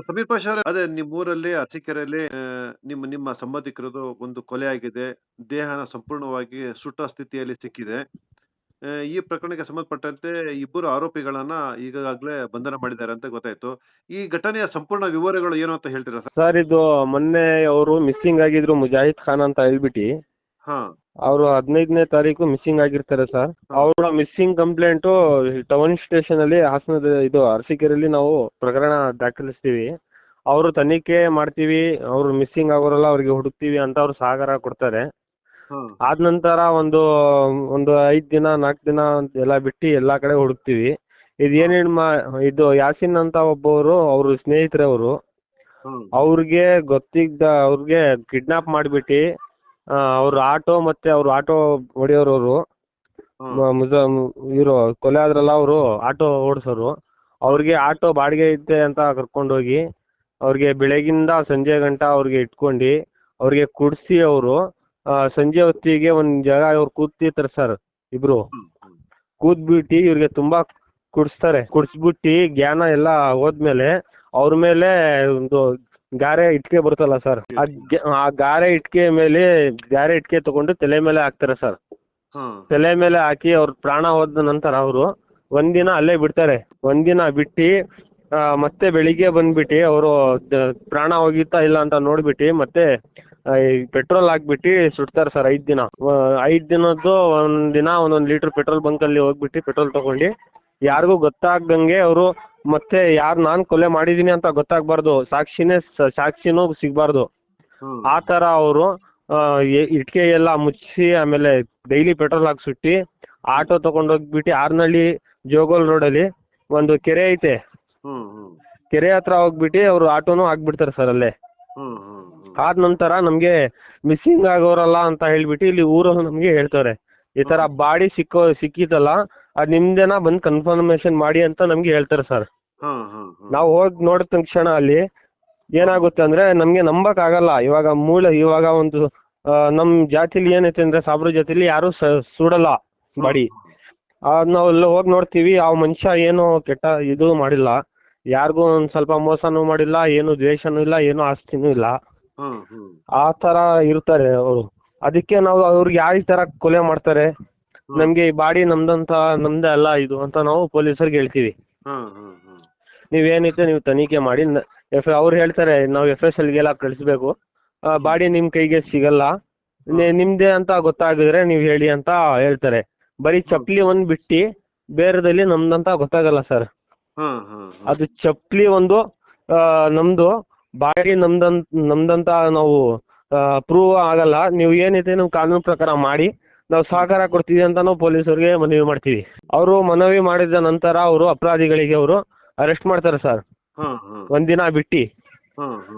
ಸಮೀರ್ ಪಾಷ ಅವರೇ ಅದೇ ನಿಮ್ಮ ಊರಲ್ಲಿ ಅರಸೀಕೆರೆಯಲ್ಲಿ ನಿಮ್ಮ ನಿಮ್ಮ ಸಂಬಂಧಿಕರದು ಒಂದು ಕೊಲೆ ಆಗಿದೆ. ದೇಹನ ಸಂಪೂರ್ಣವಾಗಿ ಸುಟ್ಟ ಸ್ಥಿತಿಯಲ್ಲಿ ಸಿಕ್ಕಿದೆ. ಈ ಪ್ರಕರಣಕ್ಕೆ ಸಂಬಂಧಪಟ್ಟಂತೆ ಇಬ್ಬರು ಆರೋಪಿಗಳನ್ನ ಈಗಾಗಲೇ ಬಂಧನ ಮಾಡಿದ್ದಾರೆ ಅಂತ ಗೊತ್ತಾಯ್ತು. ಈ ಘಟನೆಯ ಸಂಪೂರ್ಣ ವಿವರಗಳು ಏನು ಅಂತ ಹೇಳ್ತೀರಾ ಸರ್? ಸರ್ ಇದು ಮೊನ್ನೆ ಅವರು ಮಿಸ್ಸಿಂಗ್ ಆಗಿದ್ರು ಮುಜಾಹಿದ್ ಖಾನ್ ಅಂತ ಹೇಳ್ಬಿಟ್ಟು. ಹಾ. ಅವರು ಹದಿನೈದನೇ ತಾರೀಕು ಮಿಸ್ಸಿಂಗ್ ಆಗಿರ್ತಾರೆ ಸರ್ ಅವರ ಮಿಸ್ಸಿಂಗ್ ಕಂಪ್ಲೇಂಟು ಟೌನ್ ಸ್ಟೇಷನಲ್ಲಿ ಹಾಸನದ ಇದು ಅರಸೀಕೆರೆಯಲ್ಲಿ ನಾವು ಪ್ರಕರಣ ದಾಖಲಿಸ್ತೀವಿ. ಅವರು ತನಿಖೆ ಮಾಡ್ತೀವಿ ಅವರು ಮಿಸ್ಸಿಂಗ್ ಆಗೋರಲ್ಲ ಅವ್ರಿಗೆ ಹುಡುಕ್ತೀವಿ ಅಂತ ಅವ್ರು ಸಾಗರ ಕೊಡ್ತಾರೆ. ಆದ ನಂತರ ಒಂದು ಒಂದು ಐದು ದಿನ ನಾಲ್ಕು ದಿನ ಎಲ್ಲ ಬಿಟ್ಟು ಎಲ್ಲ ಕಡೆ ಹುಡುಕ್ತೀವಿ. ಇದು ಏನೇನು ಮಾ ಇದು ಯಾಸಿನ್ ಅಂತ ಒಬ್ಬವರು ಅವರು ಸ್ನೇಹಿತರವರು ಅವ್ರಿಗೆ ಗೊತ್ತಿದ್ದ ಅವ್ರಿಗೆ ಕಿಡ್ನಾಪ್ ಮಾಡಿಬಿಟ್ಟು ಅವ್ರ ಆಟೋ ಮತ್ತೆ ಅವ್ರ ಆಟೋ ಹೊಡೆಯೋರವರು ಅವರು ಇವರು ಕೊಲೆ ಆದ್ರಲ್ಲ ಅವರು ಆಟೋ ಓಡಿಸೋರು. ಅವ್ರಿಗೆ ಆಟೋ ಬಾಡಿಗೆ ಐತೆ ಅಂತ ಕರ್ಕೊಂಡೋಗಿ ಅವ್ರಿಗೆ ಬೆಳಗಿಂದ ಸಂಜೆ ಗಂಟ ಅವ್ರಿಗೆ ಇಟ್ಕೊಂಡು ಅವ್ರಿಗೆ ಕುಡಿಸಿ ಅವರು ಸಂಜೆ ಹೊತ್ತಿಗೆ ಒಂದು ಜಾಗ ಅವ್ರು ಕೂತಿರ್ತಾರೆ ಸರ್ ಇಬ್ರು. ಕೂತ್ಬಿಟ್ಟು ಇವ್ರಿಗೆ ತುಂಬ ಕುಡಿಸ್ತಾರೆ. ಕುಡಿಸ್ಬಿಟ್ಟು ಜ್ಞಾನ ಎಲ್ಲ ಹೋದ್ಮೇಲೆ ಅವ್ರ ಮೇಲೆ ಒಂದು ಗಾರೆ ಇಟ್ಟಿಗೆ ಬರುತ್ತಲ್ಲ ಸರ್? ಆ ಆ ಗಾರೆ ಇಟ್ಟಿಗೆ ಮೇಲೆ ಗಾರೆ ಇಟ್ಟಿಗೆ ತಗೊಂಡು ತಲೆ ಮೇಲೆ ಹಾಕ್ತಾರೆ ಸರ್. ಹಾ. ತಲೆ ಮೇಲೆ ಹಾಕಿ ಅವ್ರ ಪ್ರಾಣ ಹೋದ ನಂತರ ಅವರು ಒಂದಿನ ಅಲ್ಲೇ ಬಿಡ್ತಾರೆ. ಒಂದಿನ ಬಿಟ್ಟು ಆ, ಮತ್ತೆ ಬೆಳಿಗ್ಗೆ ಬಂದ್ಬಿಟ್ಟು ಅವರು ಪ್ರಾಣ ಹೋಗಿತ್ತಾ ಇಲ್ಲ ಅಂತ ನೋಡ್ಬಿಟ್ಟು ಮತ್ತೆ ಪೆಟ್ರೋಲ್ ಹಾಕ್ಬಿಟ್ಟು ಸುಡ್ತಾರೆ ಸರ್ ಐದು ದಿನ. ಐದು ದಿನದ್ದು ಒಂದು ದಿನ ಒಂದೊಂದು ಲೀಟ್ರ್ ಪೆಟ್ರೋಲ್ ಬಂಕಲ್ಲಿ ಹೋಗ್ಬಿಟ್ಟು ಪೆಟ್ರೋಲ್ ತೊಗೊಂಡು ಯಾರಿಗೂ ಗೊತ್ತಾಗ್ದಂಗೆ ಅವರು ಮತ್ತೆ ಯಾರು ನಾನು ಕೊಲೆ ಮಾಡಿದ್ದೀನಿ ಅಂತ ಗೊತ್ತಾಗಬಾರ್ದು. ಸಾಕ್ಷಿನೇ ಸ- ಸಾಕ್ಷಿನೂ ಸಿಗಬಾರ್ದು. ಹ್ಮ್. ಆ ಥರ ಅವರು ಇಟ್ಕೆ ಎಲ್ಲ ಮುಚ್ಚಿ ಆಮೇಲೆ ಡೈಲಿ ಪೆಟ್ರೋಲ್ ಹಾಕಿ ಸುಟ್ಟಿ ಆಟೋ ತೊಗೊಂಡೋಗ್ಬಿಟ್ಟು ಆರ್ನಳ್ಳಿ ಜೋಗೋಲ್ ರೋಡಲ್ಲಿ ಒಂದು ಕೆರೆ ಐತೆ. ಹ್ಮ್ ಹ್ಮ್. ಕೆರೆ ಹತ್ರ ಹೋಗ್ಬಿಟ್ಟು ಅವರು ಆಟೋನು ಹಾಕ್ಬಿಡ್ತಾರೆ ಸರ್ ಅಲ್ಲೇ. ಹ್ಮ್ ಹ್ಮ್ ಹ್ಮ್. ಆದ ನಂತರ ನಮಗೆ ಮಿಸ್ಸಿಂಗ್ ಆಗೋರಲ್ಲ ಅಂತ ಹೇಳ್ಬಿಟ್ಟು ಇಲ್ಲಿ ಊರವ್ರು ನಮಗೆ ಹೇಳ್ತಾರೆ. ಈ ಥರ ಬಾಡಿ ಸಿಕ್ಕೋ ಸಿಕ್ಕಿತಲ್ಲ ಅದು ನಿಮ್ದೇನ ಬಂದು ಕನ್ಫರ್ಮೇಶನ್ ಮಾಡಿ ಅಂತ ನಮಗೆ ಹೇಳ್ತಾರೆ ಸರ್ ಹಾ ಹಾ ಹಾ. ನಾವು ಹೋಗಿ ನೋಡಿದ ತಕ್ಷಣ ಅಲ್ಲಿ ಏನಾಗುತ್ತೆ ಅಂದರೆ ನಮಗೆ ನಂಬಕ್ಕಾಗಲ್ಲ ಇವಾಗ ಮೂಲ ಇವಾಗ ಒಂದು ನಮ್ಮ ಜಾತಿಲಿ ಏನೈತೆ ಅಂದ್ರೆ ಸಾಬ್ರ ಜಾತಿಲಿ ಯಾರು ಸ ಸುಡಲ್ಲ ಬಾಡಿ. ನಾವು ಎಲ್ಲ ಹೋಗಿ ನೋಡ್ತೀವಿ. ಆ ಮನುಷ್ಯ ಏನು ಕೆಟ್ಟ ಇದು ಮಾಡಿಲ್ಲ. ಯಾರಿಗೂ ಒಂದ್ ಸ್ವಲ್ಪ ಮೋಸನೂ ಮಾಡಿಲ್ಲ ಏನು ದ್ವೇಷನೂ ಇಲ್ಲ ಏನು ಆಸ್ತಿನೂ ಇಲ್ಲ. ಆ ತರ ಇರ್ತಾರೆ ಅವರು. ಅದಕ್ಕೆ ನಾವು ಅವ್ರಿಗೆ ಯಾವ ತರ ಕೊಲೆ ಮಾಡ್ತಾರೆ? ನಮಗೆ ಈ ಬಾಡಿ ನಮ್ದಂತ ನಮ್ದೇ ಅಲ್ಲ ಇದು ಅಂತ ನಾವು ಪೊಲೀಸರಿಗೆ ಹೇಳ್ತೀವಿ. ಹ್ಮ್ ಹ್ಮ್ ನೀವು ತನಿಖೆ ಮಾಡಿ ನ- ಎಫ್ ಅವ್ರು ಹೇಳ್ತಾರೆ ನಾವು ಎಫ್ ಎಸ್ ಎಲ್ಗೆಲ್ಲ ಕಳಿಸ್ಬೇಕು. ಬಾಡಿ ನಿಮ್ಮ ಕೈಗೆ ಸಿಗಲ್ಲ. ನಿ- ನಿಮ್ಮದೇ ಅಂತ ಗೊತ್ತಾಗಿದ್ರೆ ನೀವು ಹೇಳಿ ಅಂತ ಹೇಳ್ತಾರೆ. ಬರೀ ಚಪ್ಪಲಿ ಒಂದ್ ಬಿಟ್ಟು ಬೇರೆದಲ್ಲಿ ನಮ್ದಂತ ಗೊತ್ತಾಗಲ್ಲ ಸರ್. ಹ್ಮ್ ಹ್ಮ್ ಹ್ಮ್. ಅದು ಚಪ್ಪಲಿ ಒಂದು ಆ, ನಮ್ಮದು ಬಾಡಿ ನಮ್ದಂತ ನಮ್ದಂತ ನಾವು ಪ್ರೂವ್ ಆಗಲ್ಲ. ನೀವು ಏನಿದೆ ನೀವು ಕಾನೂನು ಪ್ರಕಾರ ಮಾಡಿ ನಾವು ಸಹಕಾರ ಕೊಡ್ತೀವಿ ಅಂತ ನಾವು ಪೊಲೀಸರಿಗೆ ಮನವಿ ಮಾಡ್ತೀವಿ. ಅವರು ಮನವಿ ಮಾಡಿದ ನಂತರ ಅವರು ಅಪರಾಧಿಗಳಿಗೆ ಅವರು ಅರೆಸ್ಟ್ ಮಾಡ್ತಾರೆ ಸರ್. ಒಂದಿನ ಬಿಟ್ಟು.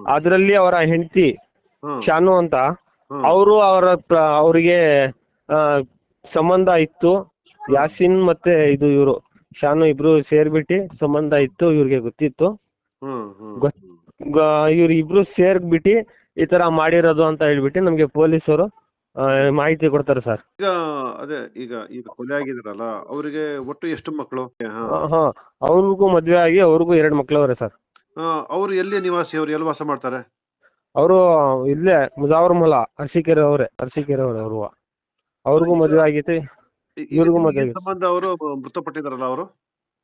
ಅದರಲ್ಲಿ ಅವರ ಹೆಂಡತಿ ಶಾನು ಅಂತ. ಅವರು ಅವರ ಪ್ರ- ಅವರಿಗೆ ಆ, ಸಂಬಂಧ ಇತ್ತು. ಯಾಸಿನ್ ಮತ್ತೆ ಇದು ಇವರು ಶಾನು ಇಬ್ರು ಸೇರ್ಬಿಟ್ಟು ಸಂಬಂಧ ಇತ್ತು ಇವ್ರಿಗೆ ಗೊತ್ತಿತ್ತು. ಹ್ಮ್ ಹ್ಮ್. ಗೊತ್- ಇವ್ರು ಇಬ್ರು ಸೇರ್ಬಿಟ್ಟು ಈ ತರ ಮಾಡಿರೋದು ಅಂತ ಹೇಳ್ಬಿಟ್ಟು ನಮಗೆ ಪೊಲೀಸರು ಮಾಹಿತಿ ಕೊಡ್ತಾರೆ ಸರ್. ಈಗ ಅದೇ ಈಗ ಈಗ ಕೊಲೆ ಆಗಿದಾರಲ್ಲ ಅವರಿಗೆ ಒಟ್ಟು ಎಷ್ಟು ಮಕ್ಕಳು ಹಾ. ಅವ್ರಿಗೂ ಮದ್ವೆ ಆಗಿ ಅವ್ರಿಗೂ ಎರಡು ಅವರೇ ಸರ್. ಅವರು ಎಲ್ಲಿ ನಿವಾಸಿ? ಅವ್ರು ಎಲ್ಲಿ ವಾಸ ಮಾಡ್ತಾರೆ? ಅವರು ಇಲ್ಲೇ ಮುಜಾವರ್ ಮಲ ಅರಸೀಕೆರೆ ಅವರೇ ಅರಸೀಕೆರೆ ಅವರೇ ಅವರು. ಅವ್ರಿಗೂ ಮದ್ವೆ ಆಗೈತಿ. ಇವ್ರಿಗೂ ಮದ್ವೆ. ಸಂಬಂಧ ಅವರು ಮೃತಪಟ್ಟಿದಾರಲ್ಲ ಅವರು?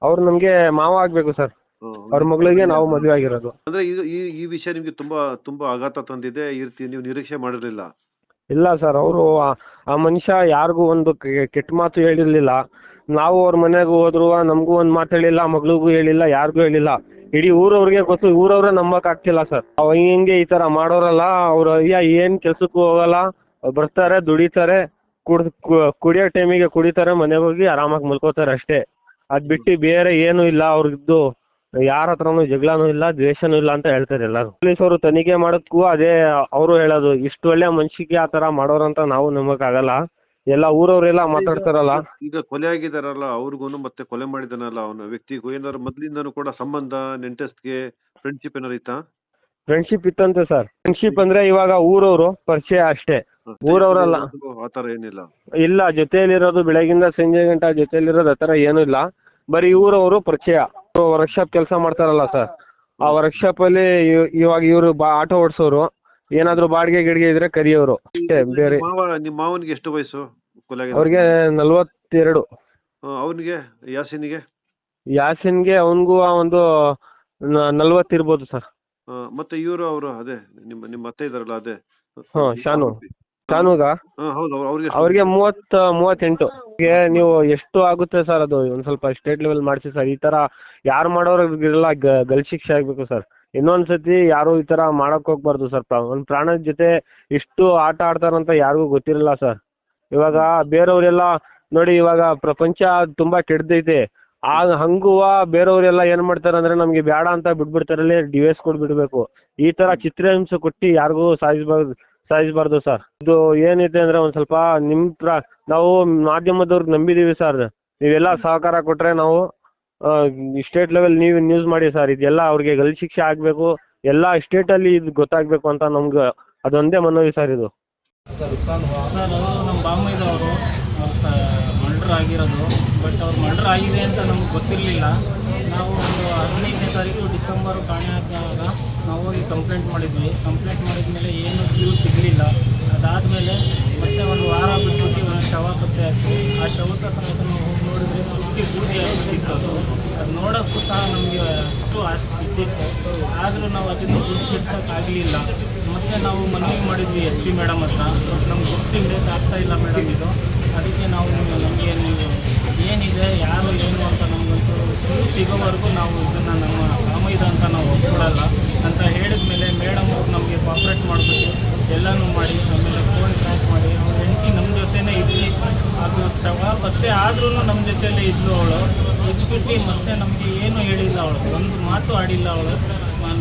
ಅವ್ರು ನಮಗೆ ಮಾವ ಆಗ್ಬೇಕು ಸರ್. ಅವ್ರ ಮಗಳಿಗೆ ನಾವು ಮದುವೆ ಆಗಿರೋದು. ಅಂದ್ರೆ ಇದು ಈ ಈ ವಿಷಯ ನಿಮ್ಗೆ ತುಂಬಾ ತುಂಬಾ ಆಘಾತ ತಂದಿದೆ. ಈ ರೀತಿ ನೀವು ನಿರೀಕ್ಷೆ ಮಾಡಿರ್ಲಿಲ್ಲ. ಇಲ್ಲ ಸರ್, ಅವರು ಆ ಮನುಷ್ಯ ಯಾರಿಗೂ ಒಂದು ಕೆಟ್ಟ ಮಾತು ಹೇಳಿರಲಿಲ್ಲ. ನಾವು ಅವ್ರ ಮನೆಗೆ ಹೋದ್ರು ನಮಗೂ ಒಂದು ಮಾತು ಹೇಳಿಲ್ಲ ಮಗಳಿಗೂ ಹೇಳಿಲ್ಲ, ಯಾರಿಗೂ ಹೇಳಿಲ್ಲ. ಇಡೀ ಊರವ್ರಿಗೆ ಗೊತ್ತು, ಊರವರೇ ನಂಬಕ್ ಆಗ್ತಿಲ್ಲ ಸರ್. ಅವ ಹಿಂಗೆ ಈ ಥರ ಮಾಡೋರಲ್ಲ, ಅವ್ರು ಅಯ್ಯ ಏನು ಕೆಲ್ಸಕ್ಕೂ ಹೋಗಲ್ಲ, ಬರ್ತಾರೆ, ದುಡಿತಾರೆ ಕುಡ್ ಕುಡಿಯೋ ಟೈಮಿಗೆ ಕುಡಿತಾರೆ, ಮನೆಗೆ ಹೋಗಿ ಆರಾಮಾಗಿ ಮಲ್ಕೋತಾರೆ ಅಷ್ಟೇ. ಅದು ಬಿಟ್ಟು ಬೇರೆ ಏನೂ ಇಲ್ಲ ಅವ್ರದ್ದು ಯಾರ ಹತ್ರನೂ ಜಗಳನೂ ಇಲ್ಲ ದ್ವೇಷನೂ ಇಲ್ಲ ಅಂತ ಹೇಳ್ತಾರೆ ಎಲ್ಲರೂ. ಪೊಲೀಸರು ತನಿಖೆ ಮಾಡೋದಕ್ಕೂ ಅದೇ ಅವರು ಹೇಳೋದು ಇಷ್ಟು ಒಳ್ಳೆ ಮನುಷ್ಯಗೆ ಆ ತರ ಮಾಡೋರಂತ ನಾವು ನಂಬಕ್ಕಾಗಲ್ಲ. ಎಲ್ಲ ಊರವರೆಲ್ಲ ಮಾತಾಡ್ತಾರಲ್ಲ. ಈಗ ಕೊಲೆ ಆಗಿದಾರಲ್ಲ ಅವ್ರಿಗೂ ಮತ್ತೆ ಕೊಲೆ ಮಾಡಿದನಲ್ಲ ಅವನ ವ್ಯಕ್ತಿಗೂ ಏನಾದ್ರು ಮೊದ್ಲಿಂದನೂ ಕೂಡ ಸಂಬಂಧ ನೆಂಟಸ್ಗೆ ಫ್ರೆಂಡ್ಶಿಪ್ ಏನಾರು ಇತ್ತ? ಫ್ರೆಂಡ್ಶಿಪ್ ಇತ್ತಂತೆ ಸರ್. ಫ್ರೆಂಡ್ಶಿಪ್ ಅಂದ್ರೆ ಇವಾಗ ಊರವರು ಪರಿಚಯ ಅಷ್ಟೇ. ಊರವ್ರಲ್ಲ. ಆತರ ಏನಿಲ್ಲ. ಇಲ್ಲ ಜೊತೆಯಲ್ಲಿರೋದು ಬೆಳಗಿಂದ ಸಂಜೆ ಗಂಟ ಜೊತೆಯಲ್ಲಿರೋದು ಆತರ ಏನೂ ಇಲ್ಲ. ಬರೀ ಊರವರು ಪರಿಚಯ. ವರ್ಕ್ಶಾಪ್ ಕೆಲಸ ಮಾಡ್ತಾರಲ್ಲ ಸರ್ ಆ ವರ್ಕ್ಶಾಪಲ್ಲಿ ಇವಾಗ ಇವರು ಬಾ ಆಟೋ ಓಡಿಸೋರು ಏನಾದರೂ ಬಾಡಿಗೆ ಗಿಡಿಗೆ ಇದ್ರೆ ಕರಿಯೋರು ಅಷ್ಟೇ ಬೇರೆ. ನಿಮ್ಮ ಮಾವ ನಿಮ್ಮ ಮಾವನಿಗೆ ಎಷ್ಟು ವಯಸ್ಸು? ಅವ್ರಿಗೆ ನಲ್ವತ್ತೆರಡು. ಆ, ಅವನಿಗೆ ಯಾಸಿನಿಗೆ? ಯಾಸಿನ್ಗೆ ಅವನಿಗೂ ಒಂದು ನಲ್ವತ್ತಿರ್ಬೋದು ಸರ್ ಆ, ಮತ್ತೆ ಇವರು ಅವರು ಅದೇ ನಿಮ್ಮ ನಿಮ್ಮ ಅತ್ತೆ ಇದಾರಲ್ಲ ಅದೇ. ಹಾ, ಶಾನು. ಶಾನುಗ ಹಾ ಹೌದು ಅವ್ರು- ಅವ್ರಿಗೆ? ಅವ್ರಿಗೆ ಮೂವತ್ತ ಮೂವತ್ತೆಂಟು. ಗೆ ನೀವು ಎಷ್ಟು ಆಗುತ್ತೆ ಸರ್ ಅದು? ಒಂದು ಸ್ವಲ್ಪ ಸ್ಟೇಟ್ ಲೆವೆಲ್ ಮಾಡಿಸಿ ಸರ್. ಈ ಥರ ಯಾರು ಮಾಡೋರಿಗೆಲ್ಲ ಗಲ್ ಶಿಕ್ಷೆ ಆಗಬೇಕು ಸರ್. ಇನ್ನೊಂದ್ಸತಿ ಯಾರು ಈ ಥರ ಮಾಡಕ್ಕೆ ಹೋಗ್ಬಾರ್ದು ಸರ್. ಒಂದು ಪ್ರಾಣದ ಜೊತೆ ಇಷ್ಟು ಆಟ ಆಡ್ತಾರಂತ ಯಾರಿಗೂ ಗೊತ್ತಿರಲ್ಲ ಸರ್. ಇವಾಗ ಬೇರೆಯವರೆಲ್ಲ ನೋಡಿ ಇವಾಗ ಪ್ರಪಂಚ ತುಂಬ ಕೆಡ್ದೈತೆ. ಆ ಹಂಗುವ ಬೇರೆಯವರೆಲ್ಲ ಏನು ಮಾಡ್ತಾರೆ ಅಂದರೆ ನಮಗೆ ಬೇಡ ಅಂತ ಬಿಟ್ಬಿಡ್ತಾರಲ್ಲೇ ಡಿವೈಸ್ ಕೊಟ್ಬಿಡ್ಬೇಕು ಈ ಥರ ಚಿತ್ರಹಿಂಸೆ ಕೊಟ್ಟು ಯಾರಿಗೂ ಸಾಯಿಸ್ಬಾರ್ದು. ಸಾಯಿಸಬಾರ್ದು ಸರ್ ಇದು ಏನೈತೆ ಅಂದರೆ ಒಂದು ಸ್ವಲ್ಪ ನಿಮ್ಮ ನಾವು ಮಾಧ್ಯಮದವ್ರಿಗೆ ನಂಬಿದ್ದೀವಿ ಸರ್ ನೀವೆಲ್ಲ ಸಹಕಾರ ಕೊಟ್ಟರೆ ನಾವು ಸ್ಟೇಟ್ ಲೆವೆಲ್ ನೀವು ನ್ಯೂಸ್ ಮಾಡಿ ಸರ್ ಇದೆಲ್ಲ ಅವ್ರಿಗೆ ಗಲ್ ಶಿಕ್ಷೆ ಆಗಬೇಕು. ಎಲ್ಲ ಸ್ಟೇಟಲ್ಲಿ ಇದು ಗೊತ್ತಾಗಬೇಕು ಅಂತ ನಮ್ಗೆ ಅದೊಂದೇ ಮನವಿ ಸರ್ ಇದು. ಸರ್ ನಮ್ಮ ಆಗಿರೋದು. ಬಟ್ ಅವ್ರು ಮರ್ಡರ್ ಆಗಿದೆ ಅಂತ ನಮ್ಗೆ ಗೊತ್ತಿರಲಿಲ್ಲ. ನಾವು ಒಂದು ಹದಿನೈದನೇ ತಾರೀಕು ಡಿಸೆಂಬರ್ ಕಾಣೆ ಆದಾಗ ನಾವು ಹೋಗಿ ಕಂಪ್ಲೇಂಟ್ ಮಾಡಿದ್ವಿ. ಕಂಪ್ಲೇಂಟ್ ಮಾಡಿದ ಮೇಲೆ ಏನು ಕ್ಲೂ ಸಿಗಲಿಲ್ಲ. ಅದಾದಮೇಲೆ ಮತ್ತೆ ಒಂದು ವಾರ ಬಿಟ್ಬಿಟ್ಟು ಒಂದು ಶವ ಪತ್ತೆ ಆಯಿತು ಆ ಶವದ ಸಮೇತ ಹೋಗಿ ನೋಡಿದ್ರೆ ಸುತ್ತಿ ಬೂದಿ ಆಗ್ತಿತ್ತು ಅದು. ಅದು ನೋಡೋಕ್ಕೂ ಸಹ ನಮಗೆ ಅಷ್ಟು ಆಸೆ ಇದ್ದಿತ್ತು. ಆದರೂ ನಾವು ಅದನ್ನು ಗುರುತಿಸೋಕ್ಕಾಗಲಿಲ್ಲ ಮತ್ತು ನಾವು ಮನವಿ ಮಾಡಿದ್ವಿ ಎಸ್ ಪಿ ಮೇಡಮ್ ಹತ್ರ. ನಮ್ಗೆ ಗೊತ್ತಿಲ್ಲದೆ ಆಗ್ತಾ ಇಲ್ಲ ಮೇಡಮ್ ಇದು. ಅದಕ್ಕೆ ನಾವು ನಮಗೆ ನೀವು ಏನಿದೆ, ಯಾರು ಏನು ಅಂತ ನಮಗಂತೂ ಸಿಗೋವರೆಗೂ ನಾವು ಇದನ್ನು ನಮ್ಮ ಕಾಮೈದ ಅಂತ ನಾವು ಒಪ್ಕೊಳ್ಳಲ್ಲ. ಅಂತ ಹೇಳಿದ ಮೇಲೆ ಮೇಡಮ್ ಅವ್ರು ನಮಗೆ ಕಾಪ್ರೇಟ್ ಮಾಡಿಬಿಟ್ಟು ಎಲ್ಲನೂ ಮಾಡಿ, ಆಮೇಲೆ ಫೋನ್ ಟ್ರ್ಯಾಕ್ ಮಾಡಿ, ಅವ್ರ ಹೆಂಡತಿ ನಮ್ಮ ಜೊತೆನೇ ಇದ್ವಿ. ಅದು ಸವ ಮತ್ತೆ ಆದ್ರೂ ನಮ್ಮ ಜೊತೆಲೇ ಇದ್ಲು ಅವಳು. ಇದ್ಬಿಟ್ಟು ಮತ್ತೆ ನಮಗೆ ಏನು ಹೇಳಿಲ್ಲ ಅವಳು. ಒಂದು ಮಾತು ಆಡಿಲ್ಲ ಅವಳು.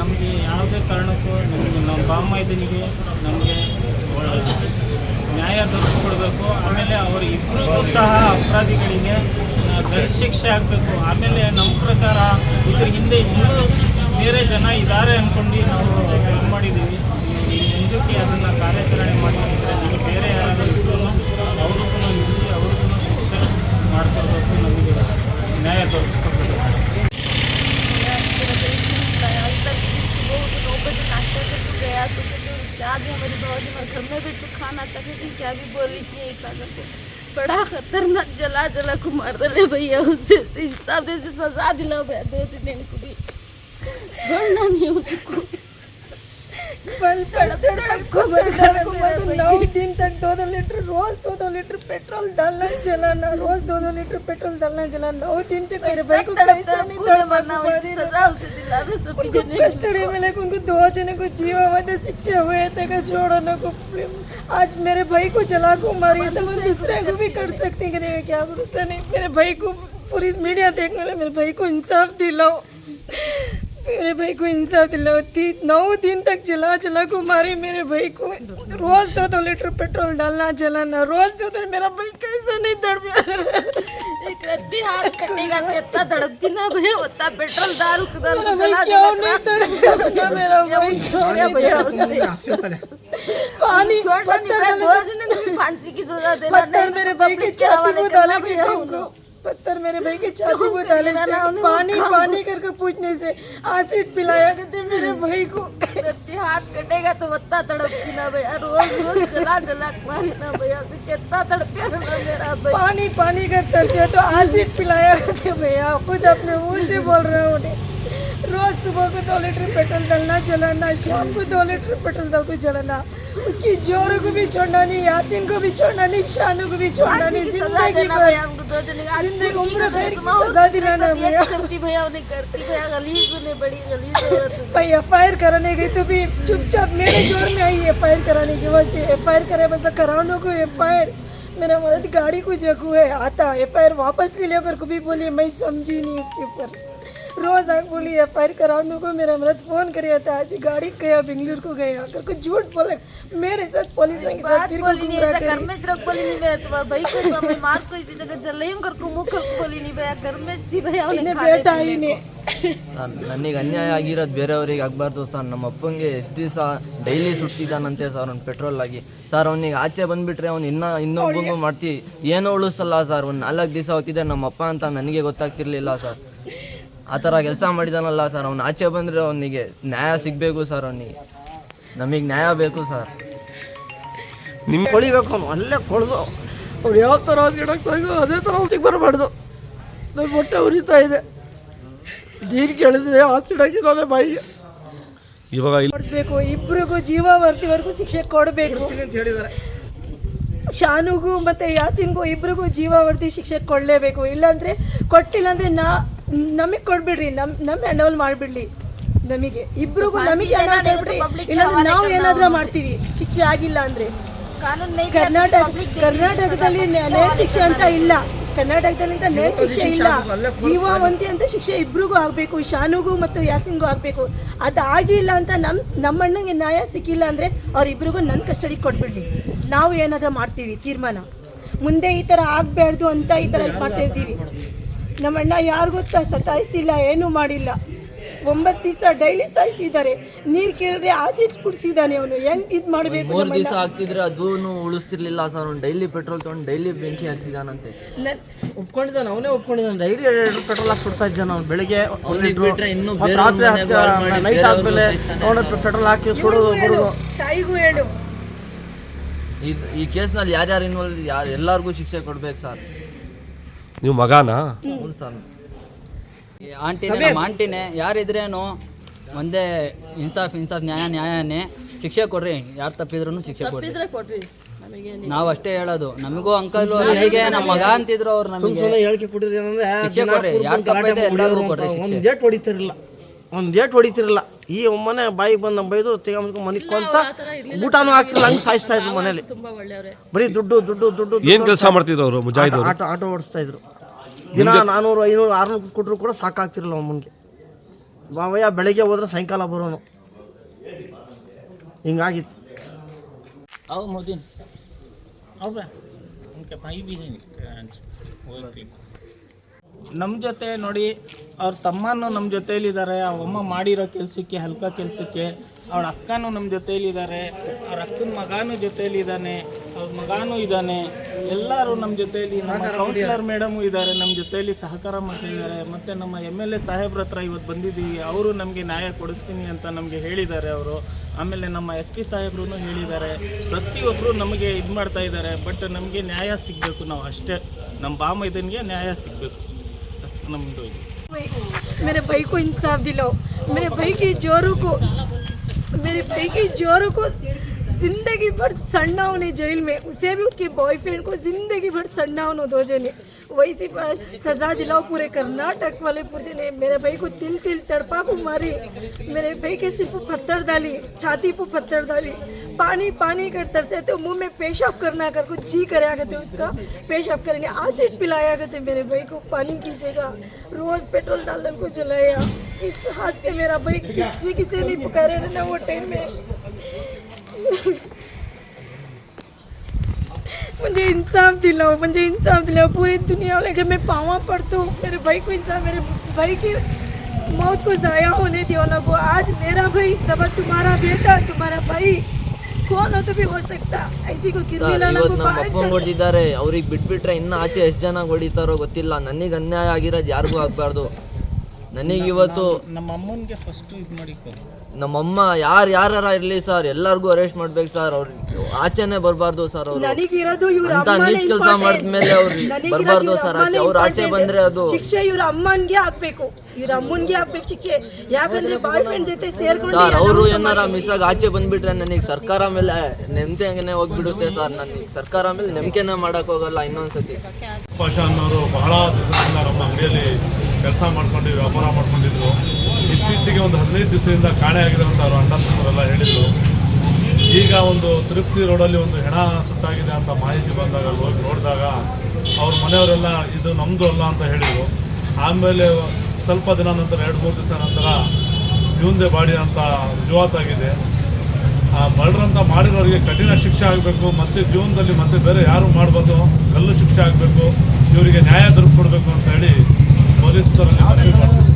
ನಮಗೆ ಯಾವುದೇ ಕಾರಣಕ್ಕೂ ನಮಗೆ ನಮ್ಮ ಬಾಮೈದನಿಗೆ ನಮಗೆ ನ್ಯಾಯ ದೊರಕಿಕೊಡ್ಬೇಕು ಆಮೇಲೆ ಅವರು ಇಬ್ಬರಿಗೂ ಸಹ ಅಪರಾಧಿಗಳಿಗೆ ಗರಿಶಿಕ್ಷೆ ಶಿಕ್ಷೆ ಆಗಬೇಕು. ಆಮೇಲೆ ನಮ್ಮ ಪ್ರಕಾರ ಇದ್ರ ಹಿಂದೆ ಇನ್ನೂ ಬೇರೆ ಜನ ಇದ್ದಾರೆ ಅಂದ್ಕೊಂಡು ನಾವು ಇದು ಮಾಡಿದ್ದೀವಿ ಈ ಮುಂದಕ್ಕೆ ಅದನ್ನು ಕಾರ್ಯಾಚರಣೆ ಮಾಡಿದ್ರೆ ನೀವು ಬೇರೆ ಯಾರಾದರೂ ಇದ್ರೂ ಅವ್ರಿಗೂ ನಿಲ್ಲಿಸಿ ಅವ್ರಿಗೂ ಶಿಕ್ಷೆ ಮಾಡ್ಕೊಡ್ಬೇಕು ನಮಗೆ ನ್ಯಾಯ ದೊರಕಿಸ್ಕೊಡ್ಬೇಕು अभी तक सुबह उठ नौ बजे नाश्ता करके गया तो फिर क्या भी हमारी भाजी हमारे घर में भी तो खाना था फिर क्या भी बोली इसलिए एक सागर को बड़ा खतरनाक जला जला को मार दे भैया उससे इंसाफ जैसे सजा दिलाओ भैया दो तीन दिन को भी छोड़ना नहीं उनको पल तड़प तड़प को मर कर मर नौ दिन तक दो दो लीटर रोज दो दो लीटर पेट्रोल डालना जलाना रोज दो दो लीटर पेट्रोल डालना जलाना। नौ दिन तक मेरे भाई को कैसा नहीं पूरा तड़पा मरना उनकी कस्टडी में लेकर उनको दो जने को जीवावध शिक्षा हुए तक छोड़ने को आज मेरे भाई को जला को मारी सब दूसरे को भी कर सकते हैं कि नहीं क्या भरोसा नहीं। मेरे भाई को पूरी मीडिया देखने वाले मेरे भाई को इंसाफ दिलाओ। मेरे भाई को इंसाफ दिलाओ नौ दिन तक जला जला को मारे मेरे भाई को। रोज दो दो लीटर पेट्रोल डालना जलाना रोज दो दो मेरा भाई कैसा नहीं तड़प एक रत्ती हाथ कटेगा कितना तड़पती ना भैया उतना पेट्रोल डाल डाल मेरा भाई क्यों। नहीं तड़पता मेरा भाई पानी पत्थर मेरे भाई के छाती को करना भैया के उनको। पत्थर मेरे भाई के छाती को डाले पानी पानी करके पूछने से एसिड पिलाया करते मेरे भाई को। हाथ कटेगा तो उतना तड़पती ना भैया रोज रोज जला जला भैया से कितना तड़पे मेरा भाई। पानी पानी कर तरसे तो एसिड पिलाया करते भैया खुद अपने मुँह से बोल रहे हो रोज सुबह को दो लीटर पेट्रोल डालना जलाना शाम को दो लीटर पेट्रोल डाल को जलाना। उसकी जोरों को भी छोड़ना नहीं यासीन को भी छोड़ना नहीं शानू को भी छोड़ना नहीं ज़िंदगी ज़िंदगी उम्र भर की सजा दिलाना भैया। करती भैया उन्हें करती भैया गलीज उन्हें बड़ी गलीज भाई एफ़ आई आर कराने गई तो भी चुपचाप मेरे ज़ोर में आई एफ़ आई आर कराने की वास्ते एफ़ आई आर करे बस कराने को एफ़ आई आर मेरा मदद गाड़ी को जगू है आता एफ़ आई आर वापस ले लेकर को भी बोली मैं समझी नहीं इसके ऊपर। रोज आग बोली एफ आई आर कराने को मेरा मदद फोन करे था आज गाड़ी गया बेंगलुरु को गया अगर कुछ झूठ बोले मेरे साथ पुलिस के साथ बात फिर को बोली नहीं गुमराह ऐसा घर करी में जरक बोली नहीं भैया तुम्हारे भाई को समय मार को इसी जगह जलायूं कर को मुख कर बोली नहीं भैया घर में थी भैया उन्हें इन्हें खाने बेटा पीने ही को। नहीं ನನಗೆ ಅನ್ಯಾಯ ಆಗಿರೋದು ಬೇರೆಯವ್ರಿಗೆ ಆಗಬಾರ್ದು ಸರ್ ನಮ್ಮ ಅಪ್ಪಂಗೆ ಎಷ್ಟು ದಿವಸ ಡೈಲಿ ಸುಡ್ತಿದ್ದಾನಂತೆ ಸರ್ ಅವ್ನು ಪೆಟ್ರೋಲ್ ಆಗಿ ಸರ್ ಅವ್ನಿಗೆ ಆಚೆ ಬಂದುಬಿಟ್ರೆ ಅವ್ನು ಇನ್ನೂ ಇನ್ನೊಬ್ಬಂಗೂ ಮಾಡ್ತಿ ಏನೋ ಉಳಿಸಲ್ಲ ಸರ್ ಒಂದು ನಾಲ್ಕು ದಿವಸ ಹೋಗ್ತಿದ್ದೆ ನಮ್ಮ ಅಪ್ಪ ಅಂತ ನನಗೆ ಗೊತ್ತಾಗ್ತಿರ್ಲಿಲ್ಲ ಸರ್ ಆ ಥರ ಕೆಲಸ ಮಾಡಿದಾನಲ್ಲ ಸರ್ ಅವ್ನು ಆಚೆ ಬಂದರೆ ಅವನಿಗೆ ನ್ಯಾಯ ಸಿಗಬೇಕು ಸರ್ ಅವನಿಗೆ. ನಮಗೆ ನ್ಯಾಯ ಬೇಕು ಸರ್ ನಿಮ್ಗೆ ಕೊಳಿಬೇಕು ಅವನು. ಅಲ್ಲೇ ಕೊಡ್ದು ಅವ್ರು ಯಾವ ಥರ ಗಿಡಕ್ಕೆ ಅದೇ ಥರ ಅವ್ನಿಗೆ ಬರಬಾರ್ದು ನನ್ನ ಹೊಟ್ಟೆ ಉರಿತಾ ಇದೆ. ನೀರು ಕೇಳಿದ್ರೆ ಆಸಿಡಾಕಿರೋನೆ ಬಾಯಿಗೆ ಇವಾಗ ಕೊಡಬೇಕು ಇಬ್ರಿಗೂ ಜೀವಾವರ್ತಿವರೆಗೂ ಶಿಕ್ಷೆ ಕೊಡಬೇಕು. ಶಾನುಗೂ ಮತ್ತು ಯಾಸಿನ್ಗೂ ಇಬ್ರಿಗೂ ಜೀವಾವರ್ತಿ ಶಿಕ್ಷೆ ಕೊಡಲೇಬೇಕು. ಇಲ್ಲಾಂದರೆ ಕೊಟ್ಟಿಲ್ಲ ಅಂದರೆ ನಾ ನಮಗೆ ಕೊಡ್ಬಿಡ್ರಿ ನಮ್ ನಮ್ ಹ್ಯಾಂಡಲ್ ಮಾಡ್ಬಿಡ್ಲಿ ನಮಗೆ. ಇಬ್ರಿಗೂ ನಮಗೆ ಹ್ಯಾಂಡಲ್ ಇಲ್ಲಾಂದ್ರೆ ನಾವು ಏನಾದ್ರೂ ಮಾಡ್ತೀವಿ ಶಿಕ್ಷೆ ಆಗಿಲ್ಲ ಅಂದ್ರೆ. ಕರ್ನಾಟಕ ಕರ್ನಾಟಕದಲ್ಲಿ ನೇರ ಶಿಕ್ಷೆ ಅಂತ ಇಲ್ಲ. ಕರ್ನಾಟಕದಲ್ಲಿ ಅಂತ ನೇರ ಶಿಕ್ಷೆ ಇಲ್ಲ. ಜೀವವಂತಿ ಅಂತ ಶಿಕ್ಷೆ ಇಬ್ರಿಗೂ ಆಗಬೇಕು ಶಾನುಗೂ ಮತ್ತು ಯಾಸಿನ್ಗೂ ಆಗಬೇಕು. ಅದು ಆಗಿಲ್ಲ ಅಂತ ನಮ್ ನಮ್ಮ ಅಣ್ಣಂಗೆ ನ್ಯಾಯ ಸಿಕ್ಕಿಲ್ಲ ಅಂದ್ರೆ ಅವರಿಬ್ರಿಗೂ ನನ್ನ ಕಸ್ಟಡಿಗೆ ಕೊಟ್ಬಿಡ್ಲಿ. ನಾವು ಏನಾದ್ರೂ ಮಾಡ್ತೀವಿ ತೀರ್ಮಾನ. ಮುಂದೆ ಈ ಥರ ಆಗ್ಬಾರ್ದು ಅಂತ ಈ ಥರ ಇದು ಮಾಡ್ತಾ ಇದ್ದೀವಿ. ನಮ್ಮ ಅಣ್ಣ ಯಾರಿಗೂ ತ ಸತಾಯಿಸಿಲ್ಲ ಏನೂ ಮಾಡಿಲ್ಲ. ಒಂಬತ್ತು ದಿವಸ ಡೈಲಿ ಸಾಯಿಸಿದ್ದಾರೆ. ನೀರು ಕೇಳಿದ್ರೆ ಆಸಿಡ್ಸ್ ಕುಡಿಸಿದ್ದಾನೆ ಅವನು. ಹೆಂಗ್ ಇದು ಮಾಡಬೇಕು ಮೂರು ದಿವಸ ಆಗ್ತಿದ್ರೆ ಅದೂ ಉಳಿಸ್ತಿರ್ಲಿಲ್ಲ. ಸರ್ ಅವ್ನು ಡೈಲಿ ಪೆಟ್ರೋಲ್ ತೊಗೊಂಡು ಡೈಲಿ ಬೆಂಕಿ ಹಾಕ್ತಿದ್ದಾನಂತೆ ಒಪ್ಕೊಂಡಿದ್ದಾನೆ ಅವನೇ ಒಪ್ಕೊಂಡಿದ್ದಾನೆ. ಡೈಲಿ ಎರಡು ಪೆಟ್ರೋಲ್ ಹಾಕಿ ಸುಡ್ತಾ ಇದ್ದಾನೆ ಅವ್ನು. ಬೆಳಿಗ್ಗೆ ಬಿಟ್ರೆ ಇನ್ನೂ ರಾತ್ರಿ ನೈಟ್ ಆದ್ಮೇಲೆ ಪೆಟ್ರೋಲ್ ಹಾಕಿ ಸುಡೋದು ತಾಯಿಗೂ ಹೇಳು. ಇದು ಈ ಕೇಸ್ನಲ್ಲಿ ಯಾರ್ಯಾರು ಇನ್ವಾಲ್ವ್ ಯಾರು ಎಲ್ಲರಿಗೂ ಶಿಕ್ಷೆ ಕೊಡ್ಬೇಕು ಸರ್. ನೀವು ಮಗಾನಾ? ಆಂಟಿನೇ ನಮ್ಮ ಆಂಟಿನೇ ಯಾರಿದ್ರೇನು ಒಂದೇ ಇನ್ಸಾಫ್ ಇನ್ಸಾಫ್ ನ್ಯಾಯ ನ್ಯಾಯನೇ. ಶಿಕ್ಷೆ ಕೊಡ್ರಿ ಯಾರು ತಪ್ಪಿದ್ರು ಶಿಕ್ಷೆ ಕೊಡ್ರಿ. ಇದ್ರೆ ಕೊಡ್ರಿ. ನಮಗೆ ನಾವು ಅಷ್ಟೇ ಹೇಳೋದು. ನಮಗೂ ಅಂಕಲ್ ಹೇಗೆ ನಮ್ಮ ಮಗ ಅಂತಿದ್ರು ಅವ್ರು ನಮಗೆ. ಸುಮ್ಮನೆ ಹೇಳಿಕೆ ಕೊಟ್ಟಿರಿ ಅಂದ್ರೆ ಶಿಕ್ಷೆ ಕೊಡ್ರಿ. ಯಾರ್ ಎಲ್ಲರಿಗೂ ಕೊಡ್ರಿ ಒಂದು ಡೇಟ್ ಹೊಡಿತಿರಲಿಲ್ಲ. ಒಂದು ಡೇಟ್ ಹೊಡಿತಿರಲಿಲ್ಲ. ಈ ಒಮ್ಮನೆ ಬಾಯಿಗೆ ಬಂದು ನಮ್ಮ ಬೈದು ತೆಗೆದು ಮನಿಕೊಂತ ಕೊಂತ ಊಟನೂ ಹಾಕ್ತಿರಲ್ಲ ಹಂಗೆ ಸಾಯಿಸ್ತಾ ಇದ್ರು ಮನೇಲಿ. ಬರೀ ದುಡ್ಡು ದುಡ್ಡು ದುಡ್ಡು ಏನ್ ಕೆಲಸ ಮಾಡ್ತಿದ್ರು ಅವರು ಮುಜಾಹಿದ್ ಆಟೋ ಆಟೋ ಓಡಿಸ್ತಾ ಇದ್ರು. ದಿನ ನಾನೂರು ಐನೂರು ಆರುನೂರು ಕೊಟ್ಟರು ಕೂಡ ಸಾಕಾಗ್ತಿರಲ್ಲ ಅಮ್ಮನಿಗೆ ಮಾವಯ್ಯ ಬೆಳಗ್ಗೆ ಹೋದ್ರೆ ಸಾಯಂಕಾಲ ಬರೋನು. ಹಿಂಗಾಗಿತ್ತು. ಅವು ಮೋದಿನ. ನಮ್ಮ ಜೊತೆ ನೋಡಿ ಅವ್ರ ತಮ್ಮನೂ ನಮ್ಮ ಜೊತೆಯಲ್ಲಿದ್ದಾರೆ ಅವಮ್ಮ ಮಾಡಿರೋ ಕೆಲಸಕ್ಕೆ ಹಲ್ಕ ಕೆಲಸಕ್ಕೆ ಅವಳ ಅಕ್ಕನೂ ನಮ್ಮ ಜೊತೆಯಲ್ಲಿದ್ದಾರೆ ಅವ್ರ ಅಕ್ಕನ ಮಗನೂ ಜೊತೆಯಲ್ಲಿದ್ದಾನೆ ಅವ್ರ ಮಗನೂ ಇದ್ದಾನೆ ಎಲ್ಲರೂ ನಮ್ಮ ಜೊತೆಯಲ್ಲಿ ನಮ್ಮ ಕೌನ್ಸಿಲರ್ ಮೇಡಮು ಇದ್ದಾರೆ ನಮ್ಮ ಜೊತೆಯಲ್ಲಿ ಸಹಕಾರ ಮಾಡ್ತಿದ್ದಾರೆ ಮತ್ತು ನಮ್ಮ ಎಮ್ ಎಲ್ ಎ ಸಾಹೇಬ್ರ ಹತ್ರ ಇವತ್ತು ಬಂದಿದ್ದೀವಿ ಅವರು ನಮಗೆ ನ್ಯಾಯ ಕೊಡಿಸ್ತೀನಿ ಅಂತ ನಮಗೆ ಹೇಳಿದ್ದಾರೆ ಅವರು ಆಮೇಲೆ ನಮ್ಮ ಎಸ್ ಪಿ ಸಾಹೇಬ್ರು ಹೇಳಿದ್ದಾರೆ ಪ್ರತಿಯೊಬ್ಬರು ನಮಗೆ ಇದು ಮಾಡ್ತಾ ಇದ್ದಾರೆ ಬಟ್ ನಮಗೆ ನ್ಯಾಯ ಸಿಗಬೇಕು ನಾವು ಅಷ್ಟೇ ನಮ್ಮ ಬಾಮೈದನಿಗೆ ನ್ಯಾಯ ಸಿಗಬೇಕು ಅಷ್ಟು ನಮ್ಮದು ಇದು मेरे भाई को इंसाफ दिलाओ मेरे भाई की जोरों को मेरे भाई के जोरों को ज़िंदगी भर सड़ना उन्हें जेल में, उसे भी उसके बॉयफ्रेंड को ज़िंदगी भर सड़ना उन्होंने दो जने। वैसी प- सजा दिलाओ पूरे कर्नाटक वाले पूरे ने। मेरे भाई को तिल तिल तड़पा को मारे। मेरे भाई के सिर पर पत्थर डाली, छाती पर पत्थर डाली। पानी पानी कर तरसे तो मुँह में पेशाब करना कर, कुछ जी कराया करते उसका। पेशाब करने एसिड पिलाया करते मेरे भाई को, पानी की जगह रोज पेट्रोल डालने को जलाया। इस हाथ से मेरा भाई किसी किसी नहीं पुकारे ना वो टाइम में? मुझे इंसाफ दिलाओ, मुझे इंसाफ दिलाओ। पूरी दुनिया वाले के मैं पावा पड़ता। हूँ मेरे भाई को इंसाफ, मेरे भाई की मौत को ज़ाया होने दिया ना को आज मेरा भाई, तब तुम्हारा बेटा, तुम्हारा भाई ಫೋನ್ ಅದು ಬಿ ಇವತ್ತು ನಮ್ಮ ಅಪ್ಪ ಹೊಡೆದಿದ್ದಾರೆ ಅವ್ರಿಗೆ ಬಿಟ್ಬಿಟ್ರೆ ಇನ್ನ ಆಚೆ ಎಷ್ಟು ಜನ ಹೊಡಿತಾರೋ ಗೊತ್ತಿಲ್ಲ. ನನಗೆ ಅನ್ಯಾಯ ಆಗಿರೋದು ಯಾರಿಗೂ ಆಗಬಾರ್ದು. ನನಗೆ ಇವತ್ತು ನಮ್ಮ ಅಮ್ಮನಿಗೆ ಫಸ್ಟ್ ಇದು ಮಾಡಿ ನಮ್ಮಮ್ಮ ಯಾರು ಯಾರ ಇರಲಿ ಸರ್ ಎಲ್ಲರಿಗೂ ಅರೆಸ್ಟ್ ಮಾಡ್ಬೇಕು ಸರ್ ಅವ್ರು ಆಚೆನೆ ಬರಬಾರ್ದು ಸರ್ ಅವರು. ನನಗಿರೋದು ಇವ್ರ ಅಂತ ನೀಚ್ ಕೆಲಸ. ಮಾಡಿದ್ಮೇಲೆ ಅವ್ರು ಬರಬಾರ್ದು ಸರ್ ಆಚೆ. ಅವ್ರು ಆಚೆ. ಬಂದ್ರೆ ಅದು ಶಿಕ್ಷೆ ಇವ್ರ ಅಮ್ಮನ್ಗೆ ಆಗ್ಬೇಕು ಇವ್ರ ಅಮ್ಮನ್ಗೆ ಆಗ್ಬೇಕು ಶಿಕ್ಷೆ. ಯಾಕಂದ್ರೆ ಬಾಯ್ ಫ್ರೆಂಡ್ ಜೊತೆ ಸೇರ್ಕೊಂಡು ಸರ್ ಅವರು ಏನಾರ ಮಿಸ್ ಆಗಿ ಆಚೆ ಬಂದ್ಬಿಟ್ರೆ ನನಗೆ ಸರ್ಕಾರ ಮೇಲೆ ನೆಮ್ಮದಿಯಾಗನೆ ಹೋಗ್ಬಿಡುತ್ತೆ ಸರ್ ನನಗೆ. ಸರ್ಕಾರ ಮೇಲೆ ನಂಬಿಕೆನೇ ಮಾಡಕ್ ಹೋಗಲ್ಲ ಇನ್ನೊಂದ್ಸತಿ. ಪಾಷ ಅನ್ನೋರು ಬಹಳ ದಿವಸದಿಂದ ನಮ್ಮ ಅಂಗಡಿಯಲ್ಲಿ ಕೆಲಸ ಮಾಡ್ಕೊಂಡು ವ್ಯಾಪಾರ ಮಾಡ್ಕೊಂಡಿದ್ರು. ಇತ್ತೀಚೆಗೆ ಒಂದು ಹದಿನೈದು ದಿವಸದಿಂದ ಕಾಣೆಯಾಗಿದೆ ಅಂತ ಅವರು ಅಣ್ಣಂತಂದ್ರೆಲ್ಲ ಹೇಳಿದ್ರು. ಈಗ ಒಂದು ತಿರುಪತಿ ರೋಡಲ್ಲಿ ಒಂದು ಹೆಣ ಸುತ್ತಾಗಿದೆ ಅಂತ ಮಾಹಿತಿ ಬಂದಾಗ, ಹೋಗಿ ನೋಡಿದಾಗ ಅವ್ರ ಮನೆಯವರೆಲ್ಲ ಇದು ನಮ್ಮದು ಅಲ್ಲ ಅಂತ ಹೇಳಿದರು. ಆಮೇಲೆ ಸ್ವಲ್ಪ ದಿನ ನಂತರ, ಎರಡು, ಮೂರು ದಿವಸ ನಂತರ ಜೀವಂದೆ ಬಾಡಿ ಅಂತ ರುಜುವಾತಾಗಿದೆ ಆ ಮರ್ಡರ್ ಅಂತ ಮಾಡಿರೋರಿಗೆ ಕಠಿಣ ಶಿಕ್ಷೆ ಆಗಬೇಕು, ಮತ್ತೆ ಜೀವನದಲ್ಲಿ ಮತ್ತೆ ಬೇರೆ ಯಾರು ಮಾಡಬಾರ್ದು, ಕಲ್ಲು ಶಿಕ್ಷೆ ಆಗಬೇಕು, ಇವರಿಗೆ ನ್ಯಾಯ ದೊರಕಿಕೊಡ್ಬೇಕು ಅಂತ ಹೇಳಿ ಮಾಡ್ತೀನಿ